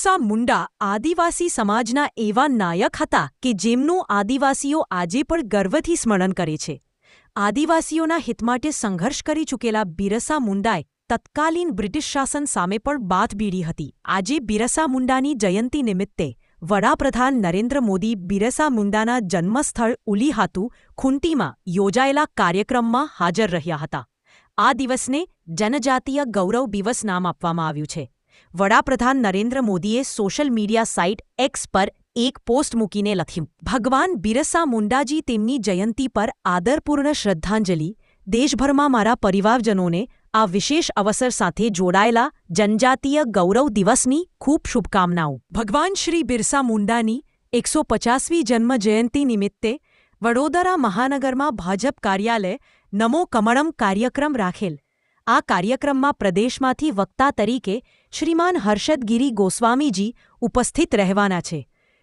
બિરસા મુંડા આદિવાસી સમાજના એવા નાયક હતા કે જેમનું આદિવાસીઓ આજે પણ ગર્વથી સ્મરણ કરે છે. આદિવાસીઓના હિત માટે સંઘર્ષ કરી ચૂકેલા બિરસા મુંડાએ તત્કાલીન બ્રિટિશ શાસન સામે પણ બાથ બીડી હતી. આજે બિરસા મુંડાની જયંતિ નિમિત્તે વડાપ્રધાન નરેન્દ્ર મોદી બિરસા મુંડાના જન્મસ્થળ ઉલીહાતુ ખુંટીમાં યોજાયેલા કાર્યક્રમમાં હાજર રહ્યા હતા. આ દિવસને જનજાતીય ગૌરવ દિવસ નામ આપવામાં આવ્યું છે. વડાપ્રધાન નરેન્દ્ર મોદીએ સોશિયલ મીડિયા સાઇટ એક્સ પર એક પોસ્ટ મૂકીને લખ્યું, ભગવાન બિરસા મુંડાજી તેમની જયંતી પર આદરપૂર્ણ શ્રદ્ધાંજલિ. દેશભરમાં મારા પરિવારજનોને આ વિશેષ અવસર સાથે જોડાયેલા જનજાતીય ગૌરવ દિવસની ખૂબ શુભકામનાઓ. ભગવાન શ્રી બિરસા મુંડાની એકસો પચાસમી જન્મ જયંતિ નિમિત્તે વડોદરા મહાનગરમાં ભાજપ કાર્યાલય નમો કમળમ કાર્યક્રમ રાખેલ. આ કાર્યક્રમમાં પ્રદેશમાંથી વક્તા તરીકે શ્રીમાન હર્ષદગીરી ગોસ્વામીજી ઉપસ્થિત રહેવાના છે.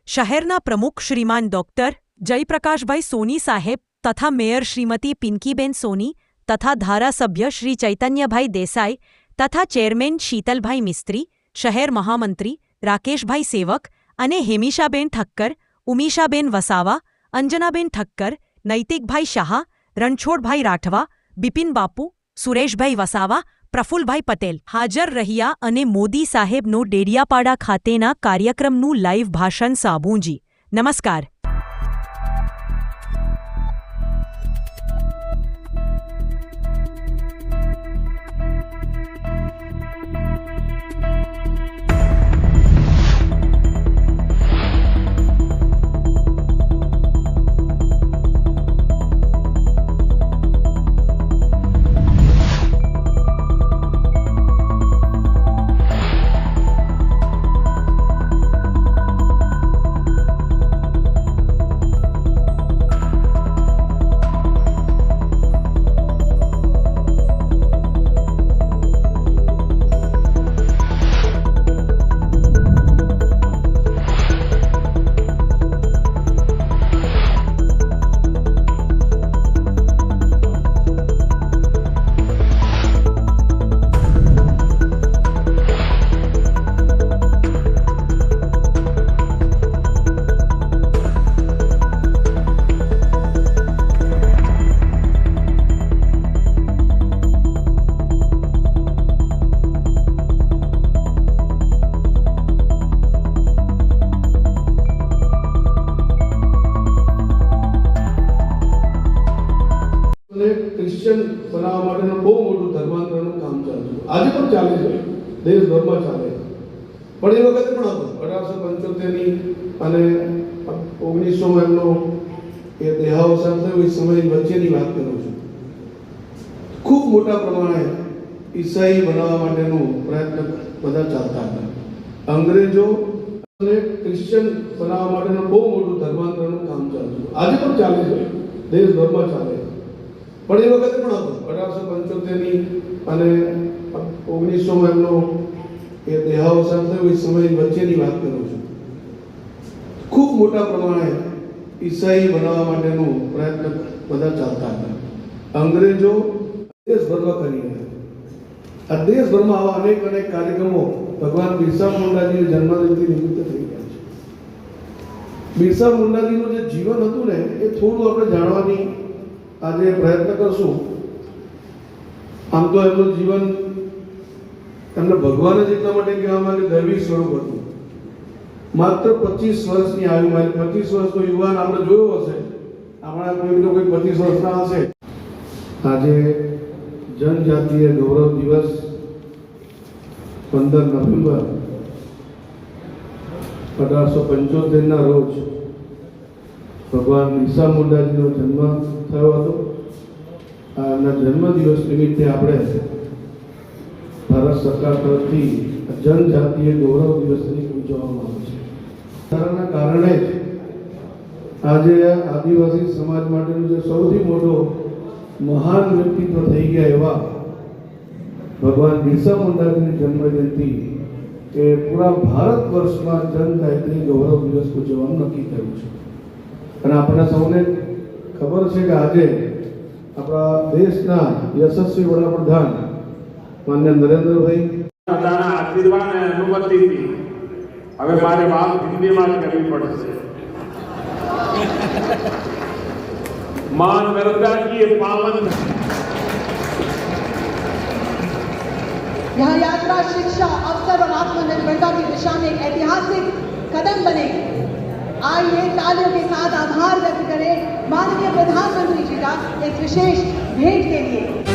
શહેરના પ્રમુખ શ્રીમાન ડોક્ટર જયપ્રકાશભાઈ સોની સાહેબ તથા મેયર શ્રીમતી પિંકીબેન સોની તથા ધારાસભ્ય શ્રી ચૈતન્યભાઈ દેસાઈ તથા ચેરમેન શીતલભાઈ મિસ્ત્રી, શહેર મહામંત્રી રાકેશભાઈ સેવક અને હેમિશાબેન ઠક્કર, ઉમિશાબેન વસાવા, અંજનાબેન ઠક્કર, નૈતિકભાઈ શાહ, રણછોડભાઈ રાઠવા, બિપિન બાપુ સુરેશભાઈ વસાવા, પ્રફુલભાઈ પટેલ હાજર રહ્યા અને મોદી સાહેબનો ડેડિયાપાડા ખાતેના કાર્યક્રમનું લાઇવ ભાષણ સાબુંજી. નમસ્કાર. આજે પણ ચાલે છે. દેશભરમાં ચાલે પણ એ વખતે પણ હતું. અઢારસો પંચોતેરની અને ઓગણીસોમાં એમનો એ દેહાવસાન થયો એ સમયની વચ્ચેની વાત કરું છું. ખૂબ મોટા પ્રમાણે ઈસાઈ બનાવવા માટેનું પ્રયત્ન બધા ચાલતા હતા. અંગ્રેજો અને ક્રિશ્ચિયન બનાવવા માટેનું બહુ મોટું ધર્માંતરણનું કામ ચાલતું આજે પણ ચાલે છે. દેશભરમાં ચાલે છે. પણ એ વખતે પણ હતું. અઢારસો પંચોતેરની અને ઓગણીસોમાં એમનો એ દેહાવસાન થયો, એ સમય વચ્ચેની વાત કરું છું. ખૂબ મોટા પ્રમાણે ઈસાઈ બનાવવા માટેનો પ્રયત્ન બધા ચાલતા હતા. અંગ્રેજો દેશભરમાં કરી રહ્યા આ દેશભરમાં આવા અનેક અનેક કાર્યક્રમો ભગવાન બિરસા મુંડાજીની જન્મજયંતિ નિમિત્તે થઈ ગયા છે. બિરસા મુંડાજીનું જે જીવન હતું ને, એ થોડું આપણે જાણવાની આજે પ્રયત્ન કરશું. આમ તો એમનું જીવન એમને ભગવાન જ એટલા માટે કહેવામાં કે દૈવી સ્વરૂપ હતું. માત્ર પચીસ વર્ષની આયુમાં પચીસ વર્ષનો યુવાન આપણે જોયો હશે. આપણા કોઈ તો કોઈ પચીસ વર્ષના હશે. આજે જનજાતીય ગૌરવ દિવસ પંદર નવેમ્બર અઢારસો પંચોતેરના રોજ ભગવાન બિરસા મુંડાજીનો જન્મ થયો હતો. આ એમના જન્મદિવસ નિમિત્તે આપણે ભારત સરકાર તરફથી જનજાતીય ગૌરવ દિવસની ઉજવવામાં આવે છે. તારાના કારણે જ આજે આદિવાસી સમાજ માટેનો જે સૌથી મોટો મહાન વ્યક્તિત્વ થઈ ગયા એવા ભગવાન બિરસા મુંડાજીની જન્મજયંતિ એ પૂરા ભારત વર્ષમાં જનગાયત્રી ગૌરવ દિવસ ઉજવવાનું નક્કી કર્યું છે. અને આપણને સૌને ખબર છે કે આજે આપણા દેશના યશસ્વી વડાપ્રધાન માન્ય નરેન્દ્રભાઈ દાદાના આશીર્વાદ અને અનુમતિથી હવે મારે વાત હિન્દીમાં જ કરવી પડશે मां नर्मदा की ये पावन यह यात्रा शिक्षा अवसर और आत्मनिर्भरता की दिशा में एक ऐतिहासिक कदम बनेगी आइए तालियों के साथ आभार व्यक्त करें माननीय प्रधानमंत्री जी का इस विशेष भेंट के लिए